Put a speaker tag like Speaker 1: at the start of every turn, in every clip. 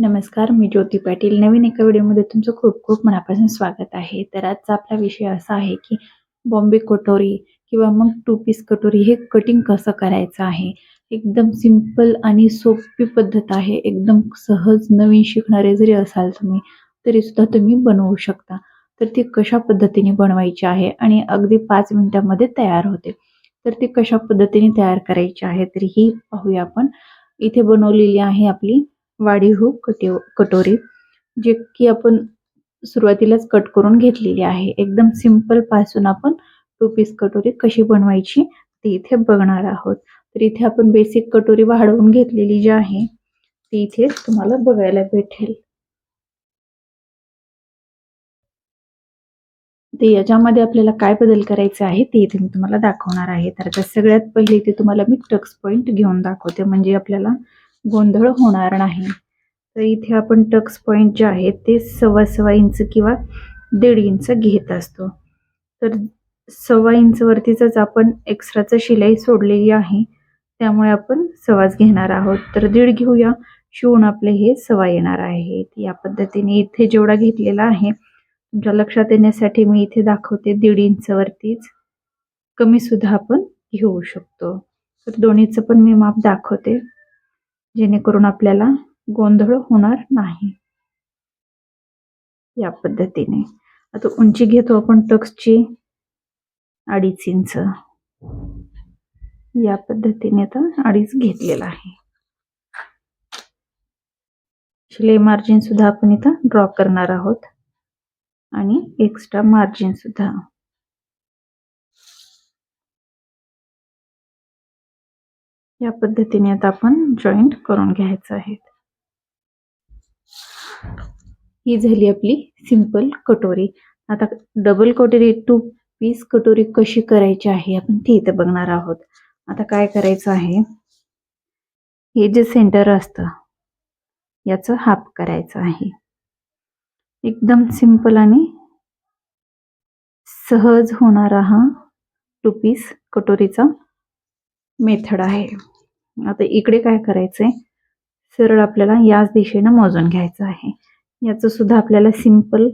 Speaker 1: नमस्कार मी ज्योती पाटील. नवीन एका व्हिडिओमध्ये तुमचं खूप खूप मनापासून स्वागत आहे. तर आजचा आपला विषय असा आहे की बॉम्बे कटोरी किंवा मग टू पीस कटोरी हे कटिंग कसं करायचं आहे? एकदम सिंपल आणि सोपी पद्धत आहे. एकदम सहज नवीन शिकणारे जरी असाल तुम्ही तरीसुद्धा तुम्ही बनवू शकता. तर ती कशा पद्धतीने बनवायची आहे? आणि अगदी पाच मिनिटामध्ये तयार होते. तर ती कशा पद्धतीने तयार करायची आहे? तर ही पाहूया आपण. इथे बनवलेली आहे आपली वाढीव कटी कटोरी जे की आपण सुरुवातीलाच कट करून घेतलेली आहे. एकदम सिंपलपासून आपण टू पीस कटोरी कशी बनवायची ती इथे बघणार आहोत. तर इथे आपण बेसिक कटोरी वाढवून घेतलेली जी आहे ती इथे तुम्हाला बघायला भेटेल. ते याच्यामध्ये आपल्याला काय बदल करायचे आहे ते इथे मी तुम्हाला दाखवणार आहे. तर सगळ्यात पहिले इथे तुम्हाला मी टक्स पॉईंट घेऊन दाखवते. म्हणजे आपल्याला गोंधळ होणार नाही. तर इथे आपण टक्स पॉईंट जे आहेत ते सव्वा सव्वा इंच किंवा दीड इंच घेत असतो. तर सव्वा इंच वरतीच आपण एक्स्ट्राचं शिलाई सोडलेली आहे. त्यामुळे आपण सवाच घेणार आहोत. तर दीड घेऊया. शिवून आपले हे सवा येणार आहे या पद्धतीने इथे जेवढा घेतलेला आहे तुमच्या लक्षात येण्यासाठी मी इथे दाखवते दीड इंच वरतीच. कमी सुद्धा आपण घेऊ शकतो. तर दोन्हीचं पण मी माप दाखवते. जेणेकरून आपल्याला गोंधळ होणार नाही. या पद्धतीने. आता उंची घेतो आपण टक्सची अडीच इंच. या पद्धतीने आता अडीच घेतलेला आहे. शिलाई मार्जिन सुद्धा आपण इथं ड्रॉ करणार आहोत. आणि एक्स्ट्रा मार्जिन सुद्धा. या पद्धतीने आता आपण जॉईंट करून घ्यायचं आहे. ही झाली आपली सिंपल कटोरी. आता डबल कटोरी टू पीस कटोरी कशी करायची आहे आपण ती इथे बघणार आहोत. आता काय करायचं आहे? हे जे सेंटर असतं याचं हाफ करायचं आहे. एकदम सिंपल आणि सहज होणारा हा टू पीस कटोरीचा मेथड आहे. आता इकडे काय करायचंय? सरळ आपल्याला याच दिशेनं मोजून घ्यायचं आहे. याचं सुद्धा आपल्याला सिंपल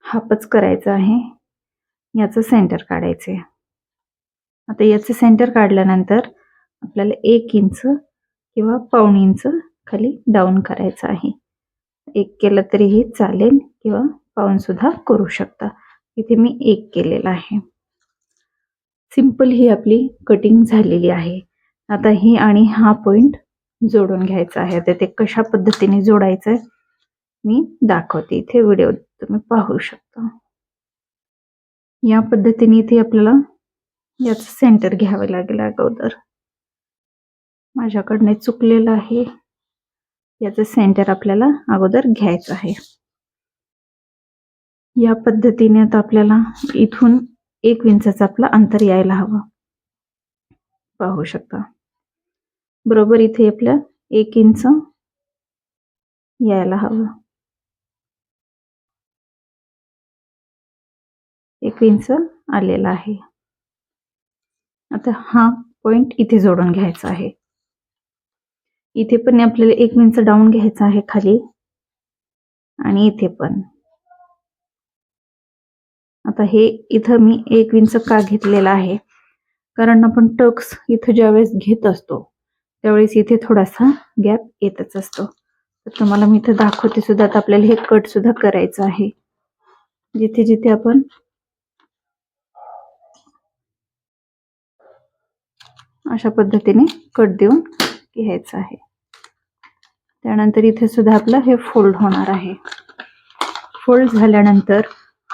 Speaker 1: हापच करायचं आहे. याचं सेंटर काढायचंय. आता याचं सेंटर काढल्यानंतर आपल्याला एक इंच किंवा पाऊण इंच खाली डाऊन करायचं आहे. एक केलं तरीही चालेल किंवा पाऊन सुद्धा करू शकता. इथे मी एक केलेला आहे. सिंपल ही आपली कटिंग झालेली आहे. आता ही आणि हा पॉइंट जोडून घ्यायचा आहे. आता ते कशा पद्धतीने जोडायचं आहे मी दाखवते. इथे व्हिडिओ तुम्ही पाहू शकता. या पद्धतीने इथे आपल्याला याच सेंटर घ्यावं लागेल अगोदर. माझ्याकडनं चुकलेलं आहे. याचं सेंटर आपल्याला अगोदर घ्यायचं आहे. या पद्धतीने आता आपल्याला इथून एक इंचाचं आपलं अंतर यायला हवं. पाहू शकता. बरोबर इथे आपल्या एक इंच यायला हवं. एक इंच आलेला आहे. आता हा पॉइंट इथे जोडून घ्यायचा आहे. इथे पण आपल्याला एक इंच डाऊन घ्यायचा आहे खाली. आणि इथे पण. आता हे इथं मी एक इंच का घेतलेला आहे? कारण आपण टक्स इथं ज्यावेळेस घेत असतो त्यावेळेस इथे थोडासा गॅप येतच असतो. तर तुम्हाला मी इथं दाखवते सुद्धा आता आपल्याला हे कट सुद्धा करायचं आहे. जिथे जिथे आपण अशा पद्धतीने कट देऊन घ्यायचं आहे. त्यानंतर इथे सुद्धा आपलं हे फोल्ड होणार आहे. फोल्ड झाल्यानंतर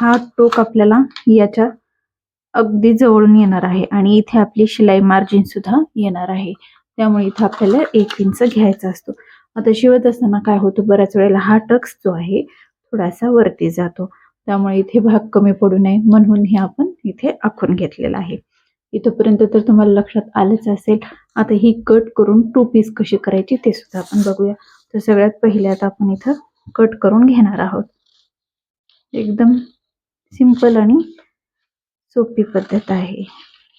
Speaker 1: हा टोक आपल्याला याच्या अगदी जवळून येणार आहे आणि इथे आपली शिलाई मार्जिन सुद्धा येणार आहे. त्यामुळे इथे आपल्याला एक इंच घ्यायचा असतो. आता शिवत असताना काय होतं? बऱ्याच वेळेला हा टक्स जो आहे थोडासा वरती जातो. त्यामुळे इथे भाग कमी पडू नये म्हणून हे आपण इथे आखून घेतलेला आहे. इथपर्यंत तर तुम्हाला लक्षात आलंच असेल. आता ही कट करून टू पीस कशी करायची ते सुद्धा आपण बघूया. तर सगळ्यात पहिले आता आपण इथं कट करून घेणार आहोत. एकदम सिंपल आणि सोपी पद्धत आहे.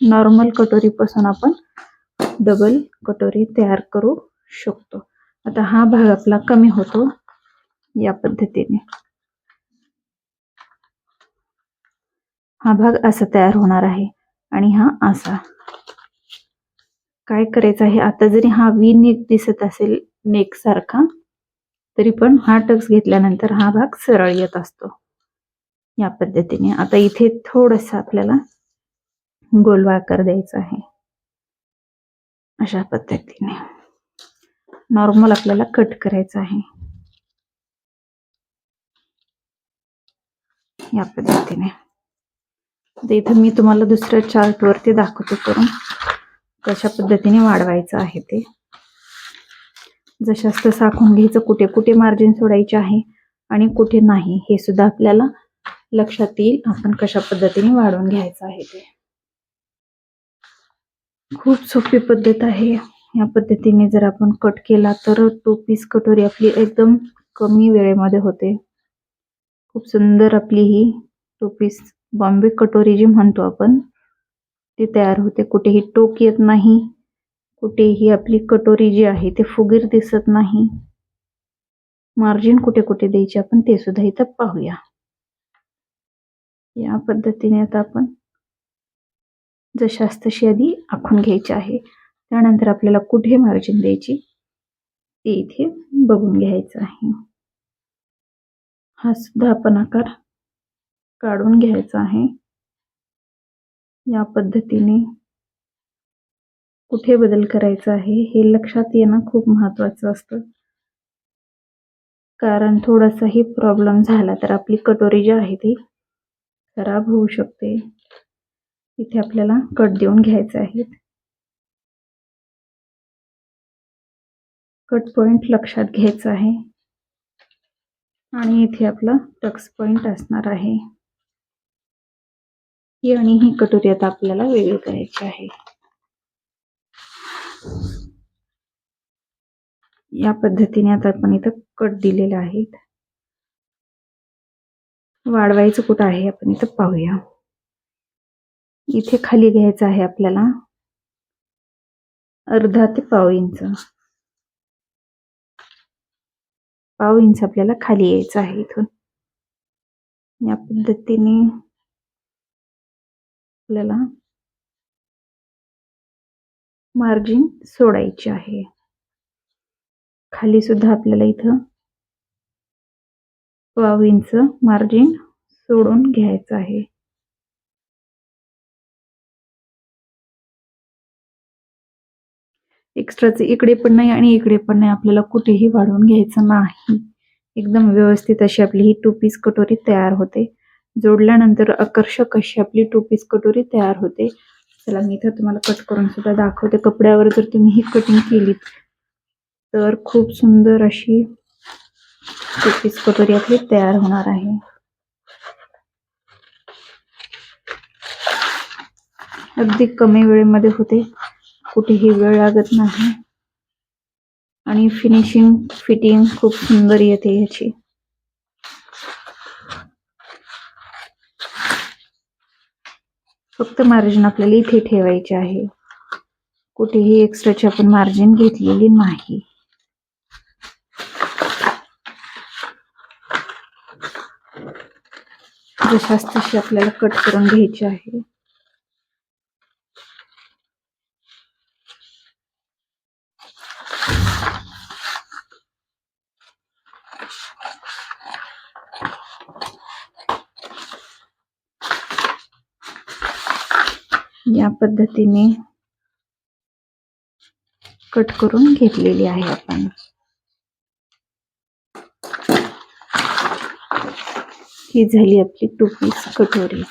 Speaker 1: नॉर्मल कटोरीपासून आपण डबल कटोरी तयार करू शकतो. आता हा भाग आपला कमी होतो या पद्धतीने. हा भाग असा तयार होणार आहे आणि हा असा. काय करायचं आहे? आता जरी हा वी नेक दिसत असेल नेक सारखा तरी पण हा टक्स घेतल्यानंतर हा भाग सरळ येत असतो. या पद्धतीने. आता इथे थोडस आपल्याला गोलवा आकार द्यायचा आहे. अशा पद्धतीने. नॉर्मल आपल्याला कट करायचं आहे. या पद्धतीने. आता इथं मी तुम्हाला दुसऱ्या चार्ट वरती दाखवतो करून. कशा पद्धतीने वाढवायचं आहे ते. जशास तसं आखून घ्यायचं कुठे कुठे मार्जिन सोडायचे आहे आणि कुठे नाही हे सुद्धा आपल्याला लक्षात येईल आपण कशा पद्धतीने वाढवून घ्यायचं आहे ते. खूप सोपी पद्धत आहे. या पद्धतीने जर आपण कट केला तर टू पीस कटोरी आपली एकदम कमी वेळेमध्ये होते. खूप सुंदर आपली ही टू पीस बॉम्बे कटोरी जी म्हणतो आपण ती तयार होते. कुठेही टोक येत नाही. कुठेही आपली कटोरी जी आहे ते फुगीर दिसत नाही. मार्जिन कुठे कुठे द्यायची आपण ते सुद्धा इथं पाहूया. या पद्धतीने आता आपण जशास तशी आधी आखून घ्यायची आहे. त्यानंतर आपल्याला कुठे मार्जिन द्यायची? ते इथे बघून घ्यायचं आहे. हा सुद्धा आपण आकार काढून घ्यायचा आहे. या पद्धतीने कुठे बदल करायचा आहे हे लक्षात येणं खूप महत्वाचं असतं. कारण थोडासाही प्रॉब्लेम झाला तर आपली कटोरी जी आहे ती खराब होऊ शकते. इथे आपल्याला कट देऊन घ्यायचे आहेत. कट पॉइंट लक्षात घ्यायचा आहे. आणि इथे आपला टक्स पॉइंट असणार आहे. ही आणि ही कटोरी आता आपल्याला वेगळी करायची आहे. या पद्धतीने आता आपण इथं कट दिलेले आहेत. वाढवायचं कुठं आहे आपण इथं पाहूया. इथे खाली घ्यायचं आहे आपल्याला. अर्धा ते पाव इंच. पाव इंच आपल्याला खाली यायचं आहे इथून. या पद्धतीने आपल्याला मार्जिन सोडायची आहे. खाली सुद्धा आपल्याला इथं पाव इंच मार्जिन सोडून घ्यायचं आहे. एक्स्ट्राचे इकडे पण नाही आणि इकडे पण नाही. आपल्याला कुठेही वाढवून घ्यायचं नाही. एकदम व्यवस्थित अशी आपली ही टू पीस कटोरी तयार होते. जोडल्यानंतर आकर्षक अशी आपली टू पीस कटोरी तयार होते. चला मी इथं तुम्हाला कट करून सुद्धा दाखवते. कपड्यावर जर तुम्ही ही कटिंग केलीत तर खूप सुंदर अशी पीस कटोरी आपली तयार होणार आहे. अगदी कमी वेळेमध्ये होते. कुठेही वेळ लागत नाही. आणि फिनिशिंग फिटिंग खूप सुंदर येते याची. फक्त मार्जिन आपल्याला इथे ठेवायचे आहे. कुठेही एक्स्ट्राची आपण मार्जिन घेतलेली नाही. जशास तशी आपल्याला कट करून घ्यायची आहे. या पद्धतीने कट करून घेतलेली आहे आपण. ही झाली आपली टू पीस कटोरी.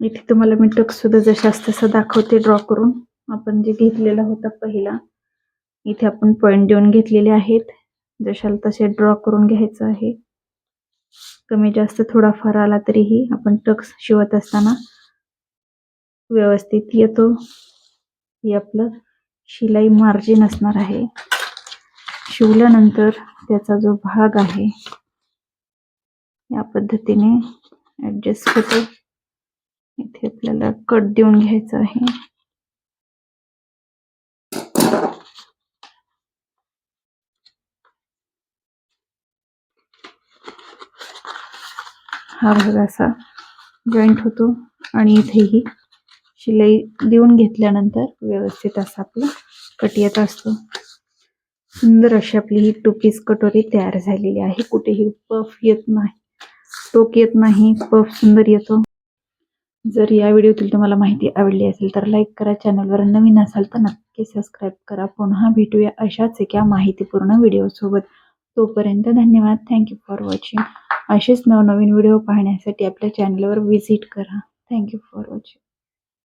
Speaker 1: इथे तुम्हाला मी टक सुद्धा जशास तसा दाखवते ड्रॉ करून. आपण जे घेतलेला होता पहिला इथे आपण पॉइंट देऊन घेतलेले आहेत. जशाला तसे ड्रॉ करून घ्यायचं आहे. कमी जास्त थोडाफार आला तरीही आपण टक्स शिवत असताना व्यवस्थित येतो. हे आपलं शिलाई मार्जिन असणार आहे. शिवल्यानंतर त्याचा जो भाग आहे या पद्धतीने ॲडजस्ट होतो. इथे आपल्याला कट देऊन घ्यायचं आहे. हा भाग असा जॉईंट होतो आणि इथेही शिलाई देऊन घेतल्यानंतर व्यवस्थित असा आपला कट येत असतो. सुंदर अशी आपली ही टू पीस कटोरी तयार झालेली आहे. कुठेही पफ येत नाही. टोक येत नाही. पफ सुंदर येतो. जर या व्हिडिओतील तुम्हाला माहिती आवडली असेल तर लाईक करा. चॅनलवर नवीन असाल तर नक्की सबस्क्राईब करा. पुन्हा भेटूया अशाच एका माहितीपूर्ण व्हिडिओसोबत तोपर्यंत धन्यवाद. थँक्यू फॉर वॉचिंग असेच नवनवीन व्हिडिओ पाहण्यासाठी आपल्या चॅनलवर व्हिजिट करा. Thank you for watching